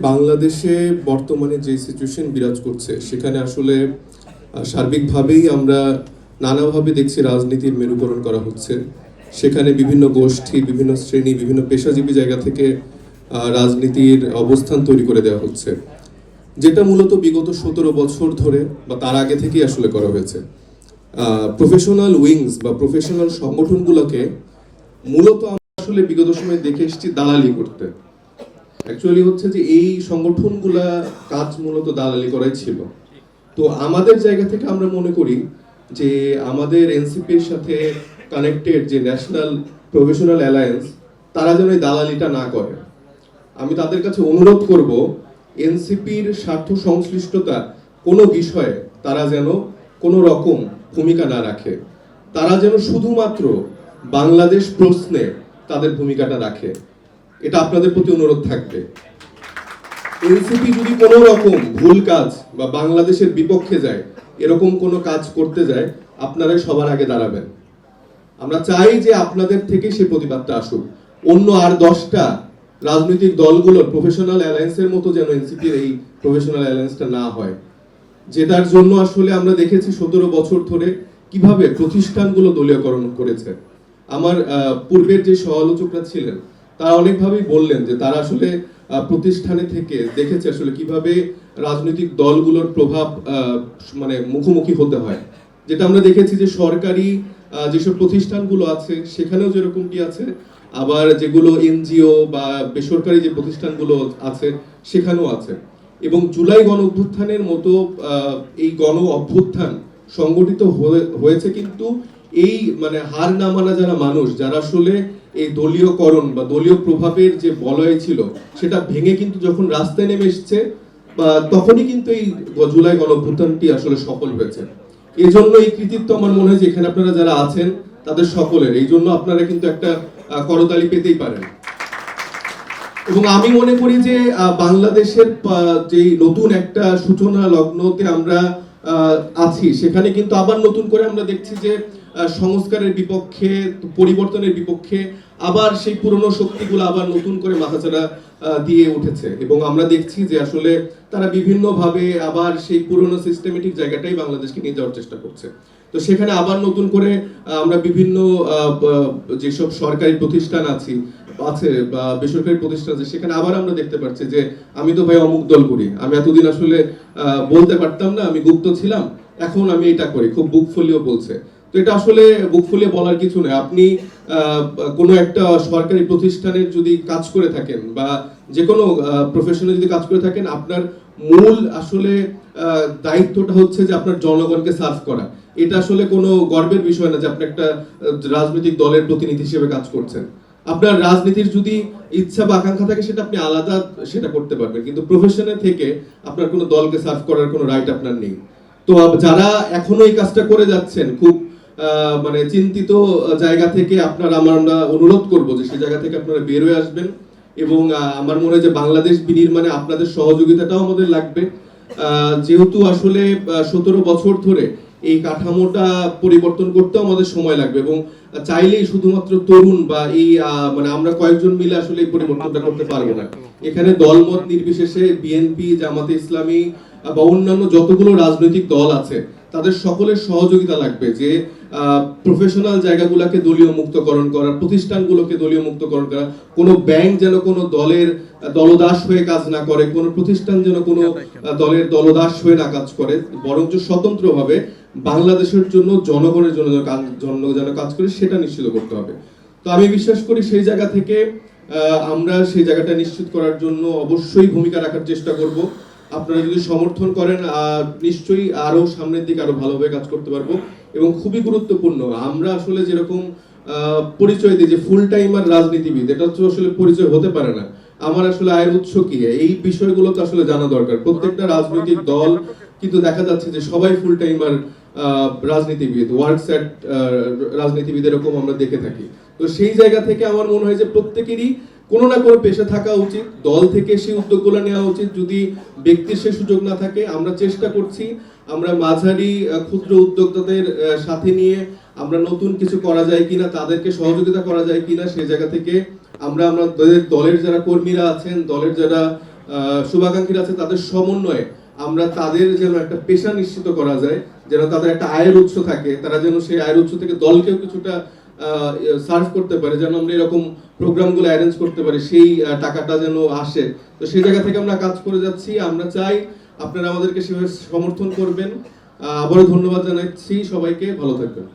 বাংলাদেশে বর্তমানে যে সিচুয়েশন বিরাজ করছে, সেখানে আসলে সার্বিকভাবেই আমরা নানাভাবে দেখছি রাজনীতির মেরুকরণ করা হচ্ছে। সেখানে বিভিন্ন গোষ্ঠী, বিভিন্ন শ্রেণি, বিভিন্ন পেশাজীবী জায়গা থেকে রাজনীতির অবস্থান তৈরি করে দেওয়া হচ্ছে। যেটা মূলত বিগত সতেরো বছর ধরে বা তার আগে থেকেই আসলে করা হয়েছে। প্রফেশনাল উইংস বা প্রফেশনাল সংগঠনগুলোকে মূলত আসলে বিগত সময়ে দেখে এসেছি দালালি করতে। অ্যাকচুয়ালি হচ্ছে যে এই সংগঠনগুলা কাজ মূলত দালালি করাই ছিল। তো আমাদের জায়গা থেকে আমরা মনে করি যে আমাদের এনসিপির সাথে কানেক্টেড যে ন্যাশনাল প্রফেশনাল অ্যালায়েন্স তারা যেন এই দালালিটা না করে। আমি তাদের কাছে অনুরোধ করব এনসিপির স্বার্থ সংশ্লিষ্টতা কোনো বিষয়ে তারা যেন কোনো রকম ভূমিকা না রাখে। তারা যেন শুধুমাত্র বাংলাদেশ প্রশ্নে তাদের ভূমিকাটা রাখে। এটা আপনাদের প্রতি অনুরোধ থাকবে। এনসিপি যদি কোনো রকম ভুল কাজ বা বাংলাদেশের বিপক্ষে যায়, এরকম কোনো কাজ করতে যায় আপনারাই সবার আগে দাঁড়াবেন। আমরা চাই যে আপনাদের থেকে সে প্রতিবাদটা আসুক। অন্য আর দশটা রাজনৈতিক দলগুলোর প্রফেশনাল অ্যালায়েন্সের মতো যেন এনসিপির এই প্রফেশনাল অ্যালায়েন্সটা না হয়। যেটার জন্য আসলে আমরা দেখেছি সতেরো বছর ধরে কীভাবে প্রতিষ্ঠানগুলো দলীয়করণ করেছে। আমার পূর্বের যে সমালোচকরা ছিলেন তারা অনেকভাবেই বললেন যে তারা আসলে প্রতিষ্ঠানে থেকে দেখেছে আসলে কীভাবে রাজনৈতিক দলগুলোর প্রভাব মানে মুখোমুখি হতে হয়। যেটা আমরা দেখেছি যে সরকারি যেসব প্রতিষ্ঠানগুলো আছে, সেখানেও যেরকমটি আছে, আবার যেগুলো এনজিও বা বেসরকারি যে প্রতিষ্ঠানগুলো আছে, সেখানেও আছে। এবং জুলাই গণ অভ্যুত্থানের মতো এই গণ অভ্যুত্থান সংগঠিত হয়ে- হয়েছে কিন্তু এই মানে হার না মানা যারা মানুষ, যারা আসলে এই দলীয়করণ বা দলীয় প্রভাবের যে বলয় ছিল, সেটা ভেঙে কিন্তু যখন রাস্তায় নেমে এসছে, বা তখনই কিন্তু এই জুলাই গণ অভ্যুত্থানটি আসলে সফল হয়েছে। এই জন্য এই কৃতিত্ব আমার মনে হয় যে এখানে আপনারা যারা আছেন, তাদের সকলের। এই জন্য আপনারা কিন্তু একটা করতালি পেতেই পারেন। এবং আমি মনে করি যে বাংলাদেশের যে নতুন একটা সূচনা লগ্নতে আমরা আছি। সেখানে কিন্তু আবার নতুন করে আমরা দেখছি যে সংস্কারের বিপক্ষে, পরিবর্তনের বিপক্ষে আবার সেই পুরনো শক্তিগুলো আবার নতুন করে মাথাচাড়া দিয়ে উঠেছে। এবং আমরা দেখছি যে আসলে তারা বিভিন্নভাবে আবার সেই পুরনো সিস্টেমেটিক জায়গাটাই বাংলাদেশকে নিয়ে যাওয়ার চেষ্টা করছে। তো সেখানে আবার নতুন করে আমরা বিভিন্ন যেসব সরকারি প্রতিষ্ঠান আছি আছে বা বেসরকারি প্রতিষ্ঠান আছে, সেখানে আবার আমরা দেখতে পাচ্ছি যে আমি তো ভাই অমুক দল করি। আমি এতদিন আসলে বলতে পারতাম না, আমি গুপ্ত ছিলাম, এখন আমি এটা করি। খুব বুক ফুলিও বলছে। তো এটা আসলে বুক ফুলিয়ে বলার কিছু নয় আপনি কোনো একটা সরকারি প্রতিষ্ঠানের যদি কাজ করে থাকেন বা যে কোনো প্রফেশনে যদি কাজ করে থাকেন, আপনার মূল আসলে দায়িত্বটা হচ্ছে যে আপনার জনগণকে সার্ভ করা। এটা আসলে কোনো গর্বের বিষয় না যে আপনি একটা রাজনৈতিক দলের প্রতিনিধি হিসেবে কাজ করছেন। আপনার রাজনীতির যদি ইচ্ছা বা আকাঙ্ক্ষা থাকে, সেটা আপনি আলাদা সেটা করতে পারবেন। কিন্তু প্রফেশনে থেকে আপনার কোনো দলকে সার্ভ করার কোনো রাইট আপনার নেই। তো যারা এখনও এই কাজটা করে যাচ্ছেন, খুব মানে চিন্তিত জায়গা থেকে আপনার, আমার, আমরা অনুরোধ করব যে সেই জায়গা থেকে আপনারা বের হয়ে আসবেন এবং আমার মনে হয় যে বাংলাদেশ বিনির্মাণে আপনাদের সহযোগিতাটাও আমাদের লাগবে। যেহেতু আসলে সতেরো বছর ধরে এই কাঠামোটা পরিবর্তন করতেও আমাদের সময় লাগবে এবং চাইলেই শুধুমাত্র তরুণ বা এই মানে আমরা কয়েকজন মিলে আসলে এই পরিবর্তনটা করতে পারব না। এখানে দলমত নির্বিশেষে বিএনপি জামাতে ইসলামী বা অন্যান্য যতগুলো রাজনৈতিক দল আছে, তাদের সকলের সহযোগিতা লাগবে যে প্রফেশনাল জায়গাগুলোকে দলীয় মুক্তকরণ করা, প্রতিষ্ঠানগুলোকে দলীয় মুক্তকরণ করা, কোনো ব্যাংক যেন কোনো দলের দলদাস হয়ে কাজ না করে, কোনো প্রতিষ্ঠান যেন কোনো দলের দলদাস হয়ে না কাজ করে, বরঞ্চ স্বতন্ত্রভাবে বাংলাদেশের জন্য, জনগণের জন্য জন্য যেন কাজ করে, সেটা নিশ্চিত করতে হবে। তো আমি বিশ্বাস করি সেই জায়গা থেকে আমরা সেই জায়গাটা নিশ্চিত করার জন্য অবশ্যই ভূমিকা রাখার চেষ্টা করব। আপনারা যদি সমর্থন করেন নিশ্চয়ই আরও সামনের দিকে আরও ভালোভাবে কাজ করতে পারব। এবং খুবই গুরুত্বপূর্ণ। আমরা আসলে যেরকম পরিচয় দিই যে ফুল টাইমার রাজনীতিবিদ, এটা তো আসলে পরিচয় হতে পারে না। আমার আসলে আয়ের উৎস কি? এই বিষয়গুলো তো আসলে জানা দরকার। প্রত্যেকটা রাজনৈতিক দল কিন্তু দেখা যাচ্ছে যে সবাই ফুল টাইম টাইমার রাজনীতিবিদ। ওয়ার্ক সেট রাজনীতিবিদ এরকম আমরা দেখে থাকি। তো সেই জায়গা থেকে আমার মনে হয় যে প্রত্যেকেরই কোনো না কোনো পেশা থাকা উচিত, দল থেকে সেই উদ্যোগগুলো নেওয়া উচিত। যদি ব্যক্তির সে সুযোগ না থাকে, আমরা চেষ্টা করছি, আমরা মাঝারি ক্ষুদ্র উদ্যোক্তাদের সাথে নিয়ে আমরা নতুন কিছু করা যায় কিনা, তাদেরকে সহযোগিতা করা যায় কিনা, সে জায়গা থেকে আমরা আমাদের দলের যারা কর্মীরা আছেন, দলের যারা শুভাকাঙ্ক্ষীরা আছে তাদের সমন্বয়ে আমরা তাদের যেন একটা পেশা নিশ্চিত করা যায়, যেন তাদের একটা আয়ের উৎস থাকে, তারা যেন সেই আয়ের উৎস থেকে দলকেও কিছুটা সার্ভ করতে পারে, যেন আমরা এরকম প্রোগ্রামগুলো অ্যারেঞ্জ করতে পারি, সেই টাকাটা যেন আসে। তো সেই জায়গা থেকে আমরা কাজ করে যাচ্ছি। আমরা চাই আপনারা আমাদেরকে সেভাবে সমর্থন করবেন। আবারও ধন্যবাদ জানাচ্ছি সবাইকে। ভালো থাকবেন।